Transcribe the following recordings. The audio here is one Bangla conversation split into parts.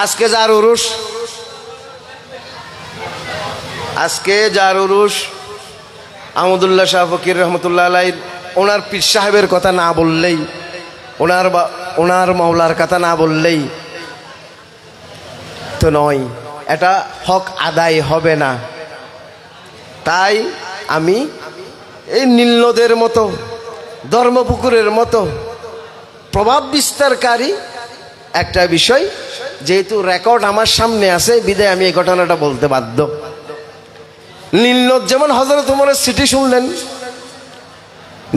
আজকে যার উরুস আজকে যার উরুস আহমদুল্লাহ শাহ ফকির রহমতুল্লাহ আলাই, ওনার পীর সাহেবের কথা না বললেই, ওনার বা, ওনার মাওলার কথা না বললেই তো নয়। এটা হক আদায় হবে না। তাই আমি এই নীলনদের মতো, ধর্মপুকুরের মতো, প্রভাব বিস্তারকারী একটা বিষয়, যেহেতু রেকর্ড আমার সামনে আছে, বিদায় আমি এই ঘটনাটা বলতে বাধ্য। নীলনদ যেমন হজরত উমরের সিটি শুনলেন।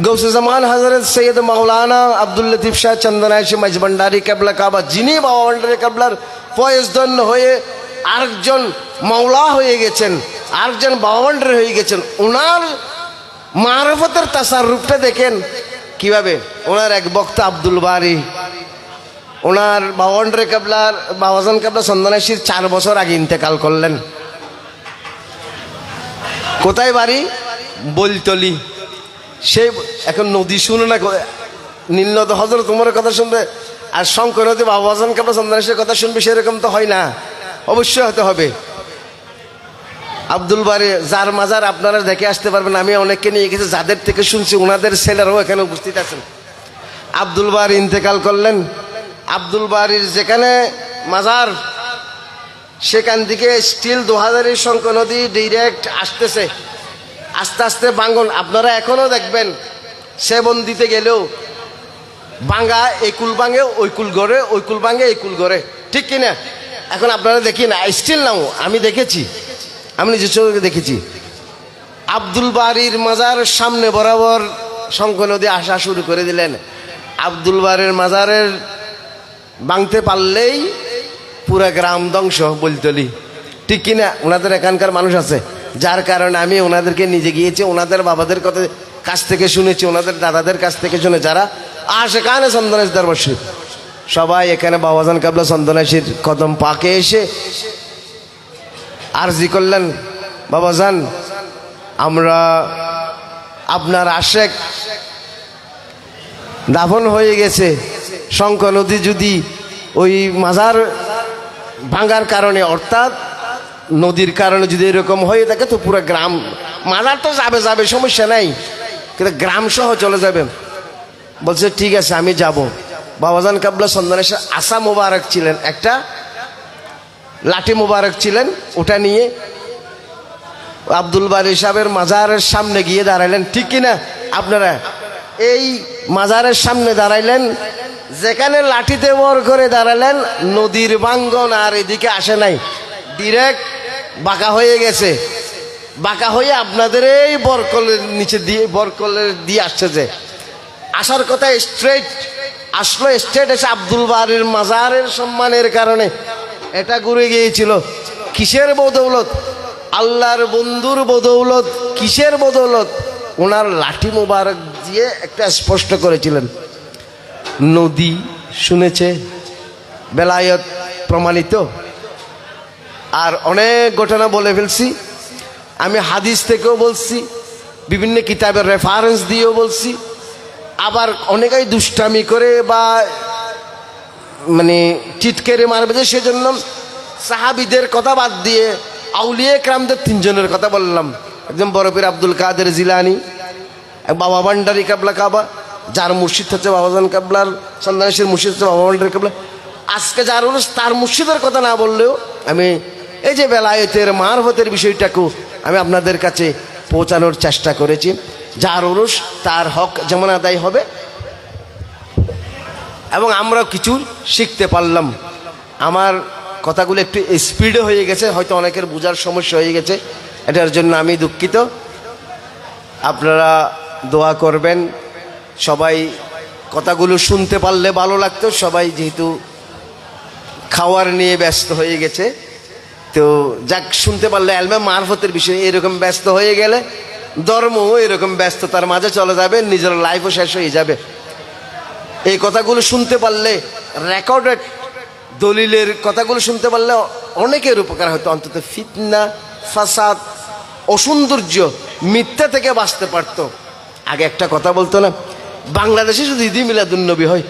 গৌসে জামান হজরত সৈয়দ মাওলানা আব্দুল লতিফ শাহ চন্দনাইশি মজবন্ডারি কেবলা কাবা, যিনি বাবা ভান্ডারি কেবলার ফয়েজদন্য হয়ে আরেকজন মাওলা হয়ে গেছেন, আরেকজন বাবা হয়ে গেছেন ওনার মারফতের তাসার রূপটা দেখেন। কীভাবে? ওনার এক বক্তা আব্দুল বারি। ওনার বাবান্ডরে কাবলার বাবাজান কাবলা চন্দনাইশির চার বছর আগে ইন্তেকাল করলেন। কোথায় বাড়ি? বলতলি। সে এখন নদী শুনে না নীলনদ হজর তোমার কথা শুনবে আর শঙ্কর নদী বাবা হাসান কাপড় চন্দ্রের কথা শুনবে সেরকম তো হয় না। অবশ্যই হতে হবে। আব্দুল বারে যার মাজার আপনারা দেখে আসতে পারবেন আমি অনেককে নিয়ে গেছি যাদের থেকে শুনছি ওনাদের ছেলেরাও এখানে উপস্থিত আছেন। আব্দুল বার ইন্তেকাল করলেন আব্দুল বাড়ির যেখানে মাজার, সেখান থেকে স্টিল দু হাজারের শঙ্কর নদী ডিরেক্ট আসতেছে। আস্তে আস্তে বাঙ্গন আপনারা এখনও দেখবেন, সেবন দিতে গেলেও বাঙ্গা এই কুল বাঙ্গে ওই কুল গড়ে, ওই কুল বাঙ্গে এই কুল গড়ে। ঠিক কিনা? এখন আপনারা দেখি না, স্টিল নাও, আমি দেখেছি, আমি নিজের চোখে দেখেছি। আব্দুল বাড়ির মাজার সামনে বরাবর শঙ্কর নদী আসা শুরু করে দিলেন। আব্দুল বাড়ির মাজারের ভাঙতে পারলেই পুরা গ্রাম ধ্বংস বলতলি ঠিক কিনা ওনাদের এখানকার মানুষ আছে। যার কারণে আমি ওনাদেরকে নিজে গিয়েছি, ওনাদের বাবাদের কথা কাছ থেকে শুনেছি, ওনাদের দাদাদের কাছ থেকে শুনে, যারা আসে কানে চন্দনেশ দরবর্ষী সবাই এখানে বাবাজান কাবলা চন্দনেশির কদম পাকে এসে আরজি করলেন, বাবাজান, আমরা আপনার আশেক দাফন হয়ে গেছে। শঙ্কর নদী যদি ওই মাজার ভাঙার কারণে, অর্থাৎ নদীর কারণে যদি এরকম হয়ে থাকে, তো পুরো গ্রাম, মাজার তো যাবে যাবে, সমস্যা নাই। কিন্তু গ্রাম সহ চলে যাবে। বলছে, ঠিক আছে, আমি যাব। বাবাজান কাবলা সন্ধানেশ্বর আশা মোবারক ছিলেন, একটা লাঠি মোবারক ছিলেন, ওটা নিয়ে আব্দুল বারি সাহেবের মাজারের সামনে গিয়ে দাঁড়াইলেন। ঠিক কিনা? আপনারা, এই মাজারের সামনে দাঁড়াইলেন যেখানে লাঠিতে বর করে দাঁড়ালেন, নদীর বাঙ্গন আর এদিকে আসে নাই। ডিরেক্ট বাঁকা হয়ে গেছে। বাঁকা হয়ে আপনাদের এই বরকলের নিচে দিয়ে, বরকলের দিয়ে আসছে যে। আসার কথা স্ট্রেট আসলো স্ট্রেট এসে আব্দুল বাড়ির মাজারের সম্মানের কারণে। এটা ঘুরে গিয়েছিল। কিসের বদৌলত? আল্লাহর বন্ধুর বদৌলত। কিসের বদৌলত? ওনার লাঠি মোবারক দিয়ে একটা স্পষ্ট করেছিলেন। নদী শুনেছে, বেলায়ত প্রমাণিত। আর অনেক ঘটনা বলে ফেলছি। আমি হাদিস থেকেও বলছি, বিভিন্ন কিতাবের রেফারেন্স দিয়েও বলছি। আবার অনেকেই দুষ্টামি করে বা মানে চিটকেরে মারবে যে সেজন্য সাহাবিদের কথা বাদ দিয়ে আউলিয়ে ক্রামদের তিনজনের কথা বললাম। একজন বরফির আব্দুল কাদের জিলানি বাবা ভান্ডারি কাবলা কাবা। যার মুর্শিদ হচ্ছে বাবাজান কাবলার সন্ন্যাসীর মুর্শিদ হচ্ছে বাবা ভান্ডারি কাবলা। আজকে যার উরুস তার মুর্শিদের কথা না বললেও আমি এই যে বেলায়েতের, মারফতের বিষয়টাকেও আমি আপনাদের কাছে পৌঁছানোর চেষ্টা করেছি। যার অনুষ তার হক যেমন আদায় হবে, এবং আমরা কিছু শিখতে পারলাম। আমার কথাগুলো একটু স্পিডে হয়ে গেছে, হয়তো অনেকের বোঝার সমস্যা হয়ে গেছে। এটার জন্য আমি দুঃখিত। আপনারা দোয়া করবেন। সবাই কথাগুলো শুনতে পারলে ভালো লাগতো, সবাই যেহেতু খাওয়ার নিয়ে ব্যস্ত হয়ে গেছে। তো যাক, শুনতে পারলে অ্যালবাম মারফতের বিষয়ে এরকম ব্যস্ত হয়ে গেলে ধর্মও এরকম ব্যস্ততার মাঝে চলে যাবে, নিজের লাইফও শেষ হয়ে যাবে। এই কথাগুলো শুনতে পারলে রেকর্ডেড দলিলের কথাগুলো শুনতে পারলে অনেকের উপকার হতো, অন্তত ফিতনা, ফাসাদ, অসৌন্দর্য মিথ্যা থেকে বাঁচতে পারতো। আগে একটা কথা বলতো না বাংলাদেশে শুধু ঈদি মিলাদুন্নবী হয়,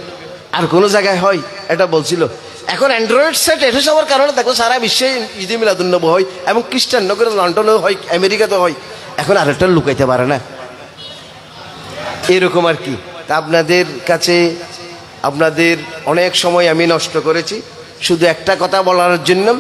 আর কোনো জায়গায় হয়, এটা বলছিল। এখন অ্যান্ড্রয়েড সেট এসে যাওয়ার কারণে, দেখো সারা বিশ্বে ঈদে মিলাদুন্নব হয়, এবং খ্রিস্টান নগরে লন্ডনেও হয় আমেরিকাতে হয়। এখন আরেকটা লুকাইতে পারে না। এরকম আর কি। তা আপনাদের কাছে, আপনাদের অনেক সময় আমি নষ্ট করেছি। শুধু একটা কথা বলার জন্য